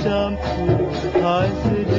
Apa bercampur